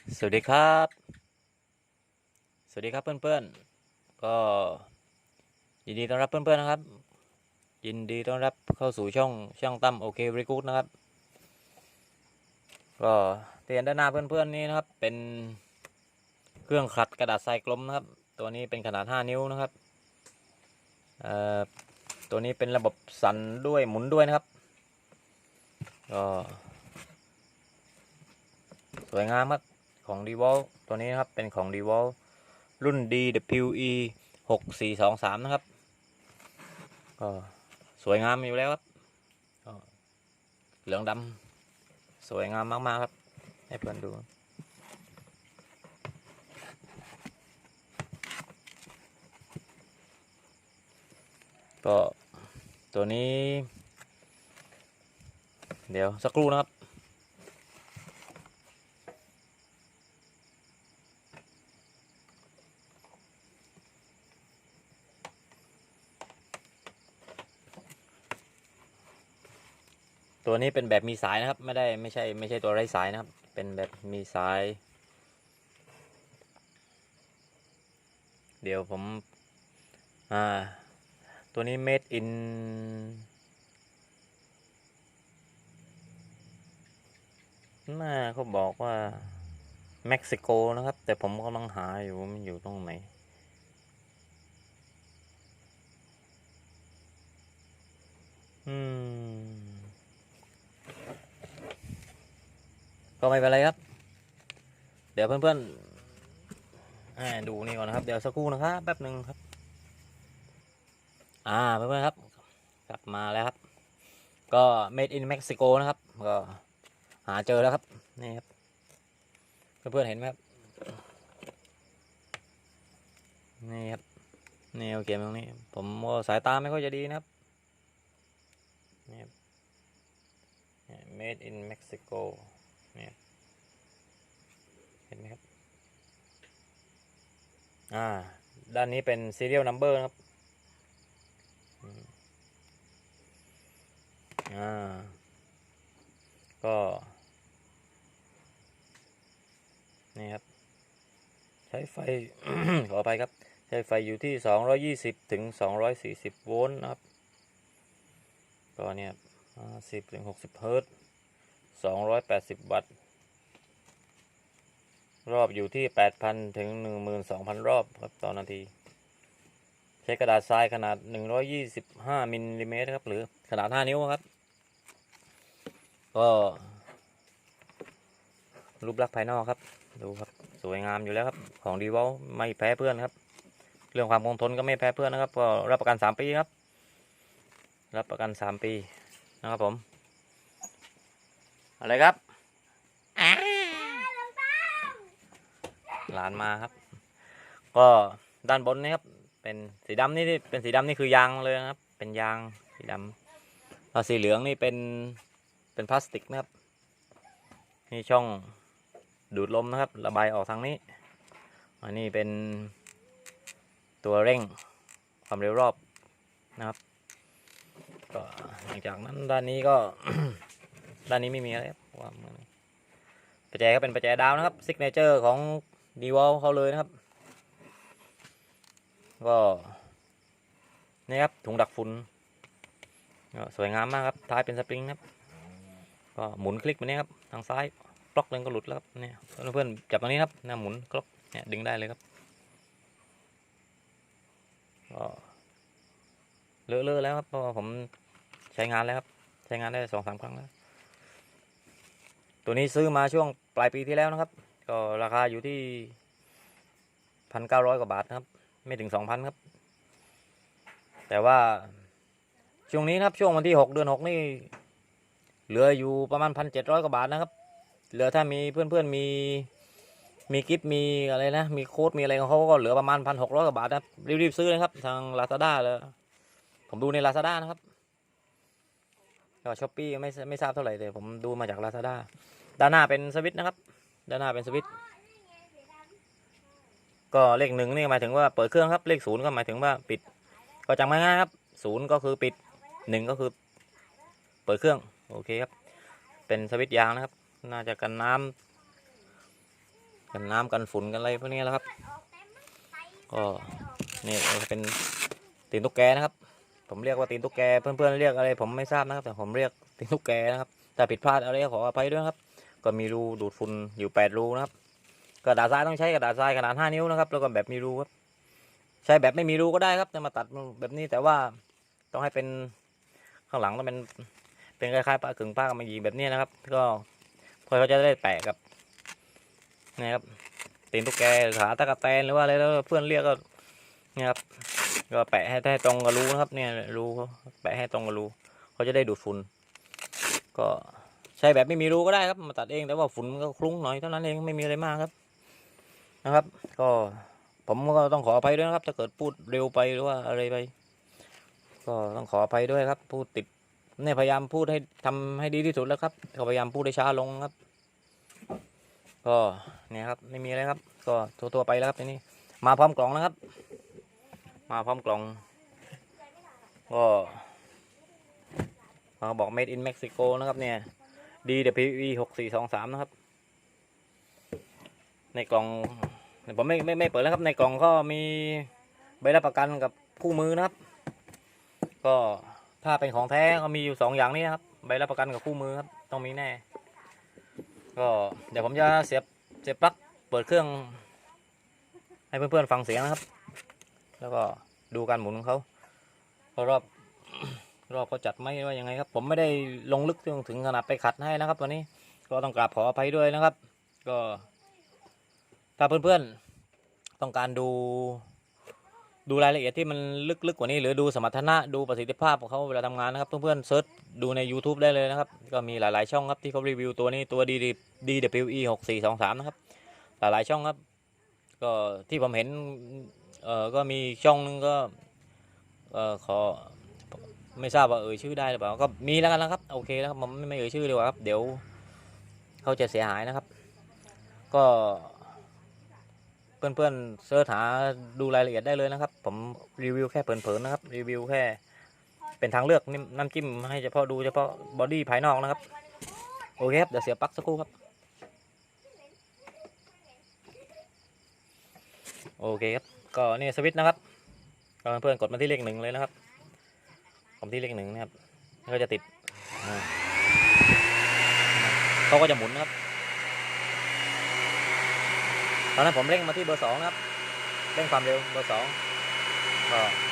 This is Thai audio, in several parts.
สวัสดีครับ สวัสดีครับเพื่อนๆ ก็ยินดีต้อนรับเพื่อนๆนะครับ ยินดีต้อนรับเข้าสู่ช่องช่างตั้มโอเคบริกูดนะครับ ก็เตียนด้านหน้าเพื่อนๆนี้นะครับ เป็นเครื่องขัดกระดาษทรายกลมนะครับ ตัวนี้เป็นขนาด 5 นิ้วนะครับเอ่อตัวนี้เป็นระบบสั่นด้วยหมุนด้วยนะครับ ก็สวยงามครับ ของ d e v o l ตัวนี้นะครับ เป็นของ d e v o l รุ่น DWE 6 4 2 3 นะครับ ก็สวยงามอยู่แล้วครับเหลืองดำสวยงามมาก ๆ ครับ ให้เพื่อนดูก็ตัวนี้ เดี๋ยวสักครู่นะครับ ตัวนี้เป็นแบบมีสายนะครับ ไม่ได้ไม่ใช่ไม่ใช่ตัวไร้สายนะครับ เป็นแบบมีสาย เดี๋ยวผม อ่า ตัวนี้ made in น่าเขาบอกว่าเม็กซิโกนะครับ แต่ผมกำลังหาอยู่มันอยู่ตรงไหนอืม ก็ไม่เป็นไรครับ เดี๋ยวเพื่อนๆดูนี่ก่อนนะครับ เดี๋ยวสักครู่นะครับแป๊บหนึ่งครับ อ่าเพื่อนๆครับ กลับมาแล้วครับ ก็ made in Mexico นะครับ ก็หาเจอแล้วครับ นี่ครับ เพื่อนๆเห็นไหมครับ นี่ครับ นี่โอเคตรงนี้ ผมว่าสายตาไม่ค่อยจะดีนะครับ นี่ครับ made in Mexico เนี่ยเห็นไหมครับ อ่า ด้านนี้เป็น serial number ครับ อ่า ก็ นี่ครับ ใช้ไฟ ขออภัยครับ ใช้ไฟอยู่ที่ 220 ถึง 240 โวลต์นะครับ ก็เนี่ย50ถึง60 เฮิรตซ์ 280 วัตต์ รอบอยู่ที่ 8,000 ถึง 12,000 รอบครับต่อนาที ใช้กระดาษทรายขนาด 125มิลลิเมตรครับ หรือขนาด 5 นิ้วครับ ก็รูปลักษณ์ภายนอกครับ ดูครับ สวยงามอยู่แล้วครับ ของดีวอลไม่แพ้เพื่อนครับ เรื่องความคงทนก็ไม่แพ้เพื่อนนะครับ ก็รับประกัน 3 ปีครับ รับประกัน 3 ปีนะครับผม อะไรครับหลานมาครับ ก็ด้านบนนี่ครับ เป็นสีดำนี่เป็นสีดำนี่คือยางเลยนะครับ เป็นยางสีดำแล้วสีเหลืองนี่เป็นเป็นพลาสติกนะครับนี่ช่องดูดลมนะครับ ระบายออกทางนี้ อันนี้เป็นตัวเร่งความเร็วรอบนะครับก็หลังจากนั้นด้านนี้ก็ ด้านนี้ไม่มีอะไรครับว่ามันประแจก็เป็นประแจดาวนะครับซิกเนเจอร์ของดีวอลเขาเลยนะครับ ก็นี่ครับถุงดักฝุ่นสวยงามมากครับท้ายเป็นสปริงนะครับก็หมุนคลิกมานี้ครับทางซ้ายปล็อกหนึงก็หลุดแล้วครับเนี่ยเพื่อนๆจับตรงนี้ครับนี่หมุนกล็อกเนี่ยดึงได้เลยครับก็เลอะเลอะแล้วครับเพราะผมใช้งานแล้วครับ ใช้งานได้สองสามครั้งแล้ว ตัวนี้ซื้อมาช่วงปลายปีที่แล้วนะครับ ก็ราคาอยู่ที่พันเก้าร้อยกว่าบาทนะครับ ไม่ถึงสองพันครับ แต่ว่าช่วงนี้นะครับช่วงวันที่หกเดือนหกนี่เหลืออยู่ประมาณพันเจ็ดร้อยกว่าบาทนะครับ เหลือถ้ามีเพื่อนๆมีมีกิฟต์มีอะไรนะ มีโค้ดมีอะไรของเขาก็เหลือประมาณพันหกร้อยกว่าบาทนะครับรีบๆซื้อนะครับ ทาง Lazada เลยผมดูใน Lazada นะครับก็ช้อปปี้ไม่ไม่ทราบเท่าไหร่แต่ผมดูมาจาก Lazada ด้า ด้านหน้าเป็นสวิตช์นะครับ ด้านหน้าเป็นสวิตช์ก็เลขหนึ่งนี่หมายถึงว่าเปิดเครื่องครับ เลขศูนย์ก็หมายถึงว่าปิด ก็จำง่ายๆครับศูนย์ก็คือปิดหนึ่งก็คือ เปิดเครื่องโอเคครับ เป็นสวิตช์ยางนะครับ น่าจะกันน้กันน้ำกันฝุ่นกันอะไรพวกนี้แล้วครับ ก็นี่เป็นตีนตุ๊กแกนะครับ ผมเรียกว่าตีนตุ๊กแกเพื่อนๆเรียกอะไร ผมไม่ทราบนะครับ แต่ผมเรียกตีนตุ๊กแกนะครับแต่ผิดพลาดอะไรขออภัยด้วยครับ ก็มีรูดูดฝุ่นอยู่แปดรูนะครับกระดาษทรายต้องใช้กระดาษทรายขนาดห้านิ้วนะครับ แล้วก็แบบมีรูครับใช้แบบไม่มีรูก็ได้ครับจะมาตัดแบบนี้แต่ว่าต้องให้เป็นข้างหลังต้องเป็นเป็นคล้ายๆปลากึ่งปลากำมะหยี่แบบนี้นะครับ ก็เพื่อเขาจะได้แปะกับนี่ครับตีนตุ๊กแกขาตะกะแตนหรือว่าอะไรแล้วเพื่อนเรียกก็นี่ครับก็แปะให้ให้ตรงกับรูนะครับ เนี่ยรูเขาแปะให้ตรงกับรูเขาจะได้ดูดฝุ่นก็ ใช้แบบไม่มีรูก็ได้ครับ มาตัดเองแต่ว่าฝุ่นก็คลุ้งหน่อยเท่านั้นเองไม่มีอะไรมากครับนะครับ ก็ผมก็ต้องขออภัยด้วยนะครับ ถ้าเกิดพูดเร็วไปหรือว่าอะไรไป ก็ต้องขออภัยด้วยครับ พูดติดเนี่ยพยายามพูดให้ทำให้ดีที่สุดแล้วครับก็พยายามพูดให้ช้าลงครับ ก็เนี่ยครับไม่มีอะไรครับ ก็ตัวๆไปแล้วครับทีนี้ มาพร้อมกล่องนะครับ มาพร้อมกล่องก็มาบอก made in Mexico นะครับเนี่ย DWE หกสี่สองสามนะครับ ในกล่องผมไม่ไม่ไม่เปิดแล้วครับ ในกล่องก็มีใบรับประกันกับคู่มือนะครับ ก็ถ้าเป็นของแท้ก็มีอยู่สองอย่างนี้นะครับ ใบรับประกันกับคู่มือครับ ต้องมีแน่ ก็เดี๋ยวผมจะเสียบเสียบปลั๊กเปิดเครื่อง ให้เพื่อนๆฟังเสียงนะครับ แล้วก็ดูการหมุนของเขาว่ารอบ รอบเขาจัดไหมว่ายังไงครับ ผมไม่ได้ลงลึกถึงถึงขนาดไปขัดให้นะครับตัวนี้ก็ต้องกราบขออภัยด้วยนะครับ ก็ถ้าเพื่อนๆต้องการดูดูรายละเอียดที่มันลึกๆกว่านี้ หรือดูสมรรถนะดูประสิทธิภาพของเขาเวลาทำงานนะครับ เพื่อนๆเซิร์ชดูใน YouTube ได้เลยนะครับ ก็มีหลายๆช่องครับที่เขารีวิวตัวนี้ตัว DD DWE หกสี่สองสามนะครับ หลายๆช่องครับ ก็ที่ผมเห็นเออก็มีช่องนึงก็เออขอ ไม่ทราบว่าเอ่ยชื่อได้หรือเปล่าก็มีแล้วกันนะครับโอเคแล้วครับมไม่ไม่เอ่ยชื่อเลยว่าครับ เดี๋ยวเขาจะเสียหายนะครับ ก็เพื่อนๆเสิร์ชหาดูรายละเอียดได้เลยนะครับ ผมรีวิวแค่เผินๆนะครับ รีวิวแค่ เป็นทางเลือกน้ำจิ้มให้เฉพาะดูเฉพาะบอดี้ภายนอกนะครับ โอเคครับเดี๋ยวเสียปลั๊กสักครู่ครับโอเคครับก็นี่สวิตช์นะครับเพื่อนๆกดมาที่เลขหนึ่งเลยนะครับ ผมที่เลขหนึ่งนะครับแล้วก็จะติดเขาก็จะหมุนนะครับตอนนั้นผมเร่งมาที่เบอร์สองนะครับเร่งความเร็วเบอร์สอง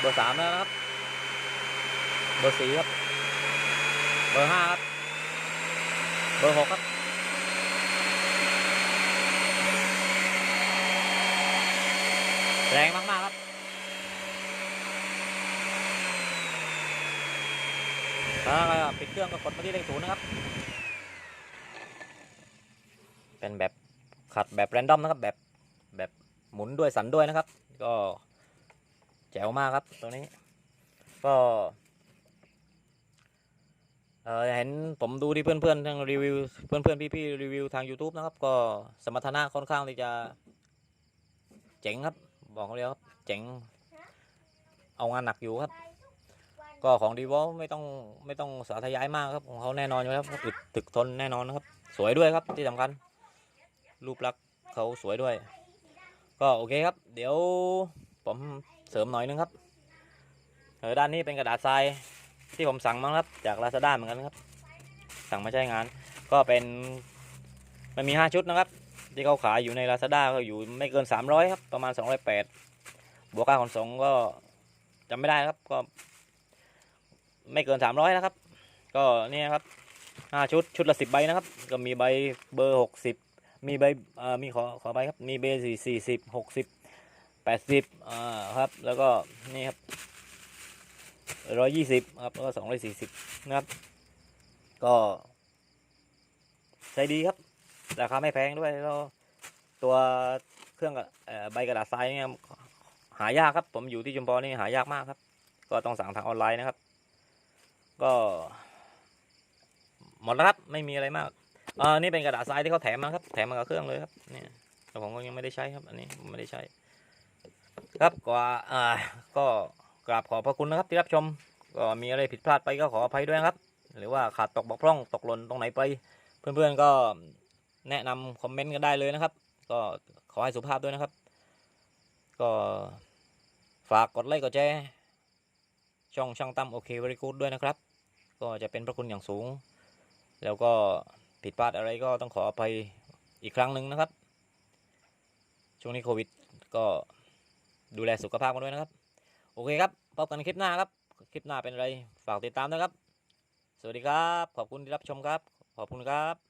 เบอร์สามแล้วนะครับ เบอร์สี่ครับ เบอร์ห้าครับ เบอร์หกครับแรงมากๆครับ ปิดเครื่องก็กดมาที่เลขศูนย์นะครับ เป็นแบบขัดแบบแรนดอมนะครับแบบแบบหมุนด้วยสันด้วยนะครับ ก็แจ๋วมากครับตัวนี้ ก็เออเห็นผมดูที่เพื่อนๆทางรีวิวเพื่อนๆพี่ๆรีวิวทาง YouTube นะครับ ก็สมรรถนะค่อนข้างที่จะเจ๋งครับ บอกเขาเลยครับเจ๋งเอางานหนักอยู่ครับ ก็ของดีวอลไม่ต้องไม่ต้องสาธยายมากครับของเขาแน่นอนอยู่แล้วครับอึดตึกทนแน่นอนนะครับ สวยด้วยครับที่สำคัญ รูปลักษณ์เขาสวยด้วย ก็โอเคครับ เดี๋ยวผมเสริมหน่อยนึงครับเออด้านนี้เป็นกระดาษทรายที่ผมสั่งมาครับ จากลาซาด้าเหมือนกันครับ สั่งมาใช้งาน ก็เป็นมันมี 5 ชุดนะครับ ที่เขาขายอยู่ใน Lazada ก็อยู่ไม่เกิน 300 ครับ ประมาณ 208บวกค่าขนส่งก็จำไม่ได้ครับก็ ไม่เกิน300นะครับ ก็เนี่ยครับ5ชุดชุดละ10ใบนะครับ ก็มีใบเบอร์60มีใบอ่อมีขอขอใบครับมีเบอร์สี่สี่สิบหกสิบแปดสิบอ่าครับแล้วก็นี่ครับร้อยยี่สิบครับแล้วก็สองร้อยสี่สิบนะครับ ก็ใช้ดีครับ ราคาไม่แพงด้วยแล้วตัวเครื่องกับเอ่อใบกระดาษทรายเนี่ยหายากครับ ผมอยู่ที่ชุมพรนี่หายากมากครับ ก็ต้องสั่งทางออนไลน์นะครับ ก็หมดแล้วครับไม่มีอะไรมากอ่านี่เป็นกระดาษทรายที่เขาแถมมาครับแถมมากับเครื่องเลยครับเนี่ยแต่ผมก็ยังไม่ได้ใช้ครับ อันนี้ไม่ได้ใช้ ครับก็อ่าก็กราบขอบพระคุณนะครับที่รับชม ก็มีอะไรผิดพลาดไปก็ขออภัยด้วยครับ หรือว่าขาดตกบกพร่องตกหล่นตรงไหนไป เพื่อนๆก็แนะนำคอมเมนต์กันได้เลยนะครับ ก็ขอให้สุภาพด้วยนะครับ ก็ฝากกดไลค์กดแชร์ช่องช่างตั้มโอเคบริกูดด้วยนะครับ ก็จะเป็นพระคุณอย่างสูง แล้วก็ผิดพลาดอะไรก็ต้องขออภัยอีกครั้งหนึ่งนะครับ ช่วงนี้โควิดก็ดูแลสุขภาพกันด้วยนะครับ โอเคครับพบกันคลิปหน้าครับ คลิปหน้าเป็นอะไรฝากติดตามนะครับ สวัสดีครับ ขอบคุณที่รับชมครับ ขอบคุณครับ